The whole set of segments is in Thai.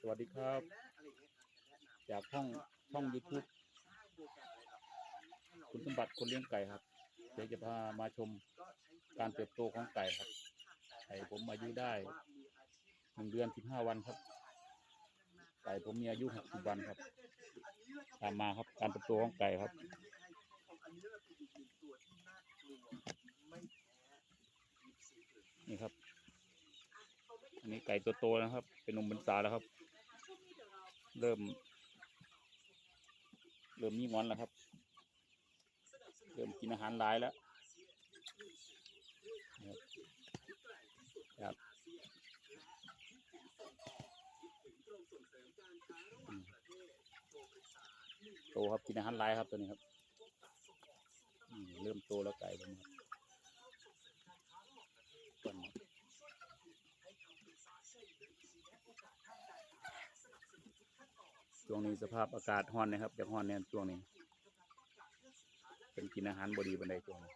สวัสดีครับ จากช่องช่อง YouTube คุณสมบัติคนเลี้ยงไก่ครับ เดี๋ยวจะพามาชมการเติบโตของไก่ครับ ไก่ผมอายุได้หนึ่งเดือนสิบห้าวันครับ ไก่ผมมีอายุหกสิบวันครับ ตามมาครับการเติบโตของไก่ครับนี่ครับ นนี้ไก่ตัวโตนะครับ เป็นนมเป็นสาแล้วครับ เริ่ม เริ่มมีงอนแล้วครับ เริ่มกินอาหารหลายแล้วครับโตครับกินอาหารหลายครับตัวนี้ครับเริ่มโตแล้วไก่ผมครับต้นครับ ช่วงนี้สภาพอากาศร้อนนะครับอยากร้อนเนี่ยช่วงนี้ เป็นกินอาหารบดีบันไดช่วงนี้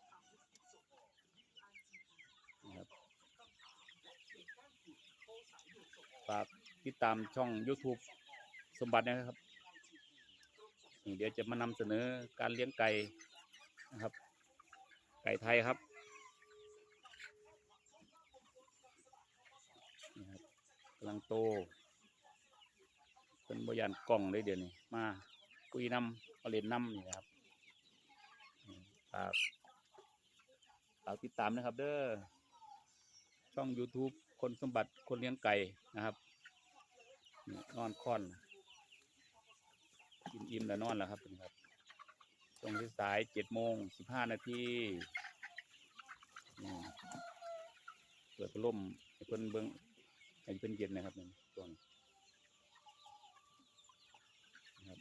นะครับฝากติดตามช่อง YouTube สมบัตินะครับนี่เดี๋ยวจะมานำเสนอการเลี้ยงไก่นะครับ ไก่ไทยครับกำลังโต เป็นบยานกล่องเลยเดี๋ยวนี้มาคุยนำมาเล่นนำนี่นะครับฝากฝากติดตามนะครับ เด้อช่อง YouTube คนสมบัติคนเลี้ยงไก่นะครับนี่นอนค่อนกินอิ่มแล้วนอนแล้วครับนี่ครับตรงที่สายเจ็ดโมงสิบห้านาทีนี่เปิดพัดลมให้เพิ่นเบิ้งให้เพิ่นเย็นนะครับนี่ตัวนี้นะครับ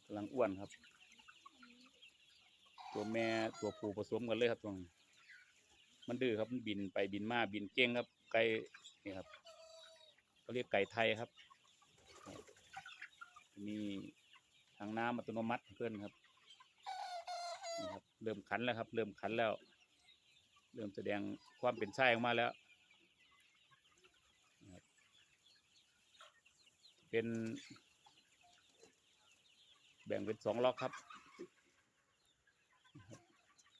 กำลังอ้วนครับ ตัวแม่ตัวผู้ผสมกันเลยครับตรงนี้มันดื้อครับมันบินไปบินมาบินเก่งครับ ไก่นี่ครับเขาเรียกไก่ไทยครับ มีทางน้ำอัตโนมัติเพื่อนครับนี่ครับ เริ่มขันแล้วครับ เริ่มขันแล้ว เริ่มแสดงความเป็นไส้ออกมาแล้วเป็น บ่งเป็นสองล็อกครับ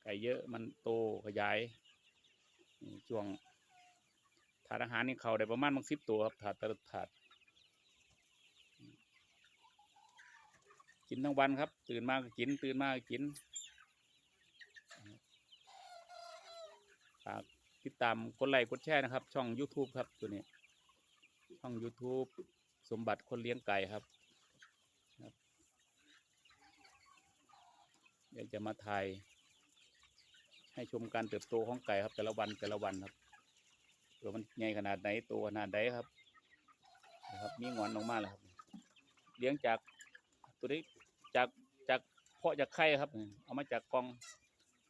ไก่เยอะมันโตขยายช่วงถาดอาหารนี่เขาได้ประมาณมังสิบตัวครับถาดแต่ละถาดกินทั้งวันครับ ตื่นมาก็กิน ตื่นมาก็กินฝากติดตามกดไลค์กดแชร์นะครับ ช่อง YouTube ครับ ตัวนี้ ช่อง YouTube สมบัติคนเลี้ยงไก่ครับ เดี๋ยวจะมาถ่ายให้ชมการเติบโตของไก่ครับแต่ละวันแต่ละวันครับตัวมันใหญ่ขนาดไหนโตขนาดไหนครับนะครับมีงอนออกมาแล้วครับ เลี้ยงจากตัวนี้จากจากเพาะจากไข่ครับ เอามาจากกอง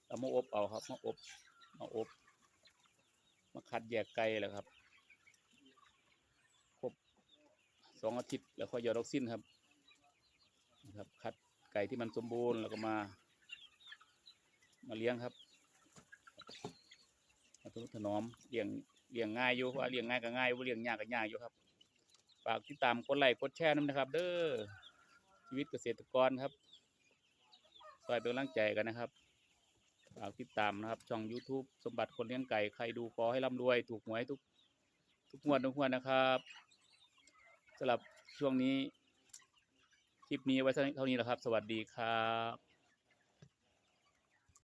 เอามาอบเอาครับมาอบมาอบมาคัดแยกไก่แล้วครับครบสองอาทิตย์แล้วค่อยหยอดออกซินครับนะครับ คัดไก่ที่มันสมบูรณ์แล้วก็มา มาเลี้ยงครับมาทุนถนอมเลี้ยงเลี้ยงง่ายอยู่ว่าเลี้ยงง่ายก็ง่ายว่าเลี้ยงยากก็ยากอยู่ครับฝากติดตามกดไลค์กดแชร์น้ำนะครับ เด้อชีวิตเกษตรกรครับซอยเป็นกำลังใจกันนะครับฝากติดตามนะครับ ช่อง YouTube สมบัติคนเลี้ยงไก่ใครดูขอให้ร่ำรวย ถูกหวยทุก ทุกงวดทุกงวดนะครับสำหรับช่วงนี้ คลิปนี้ไว้เท่านี้แหละครับ สวัสดีครับ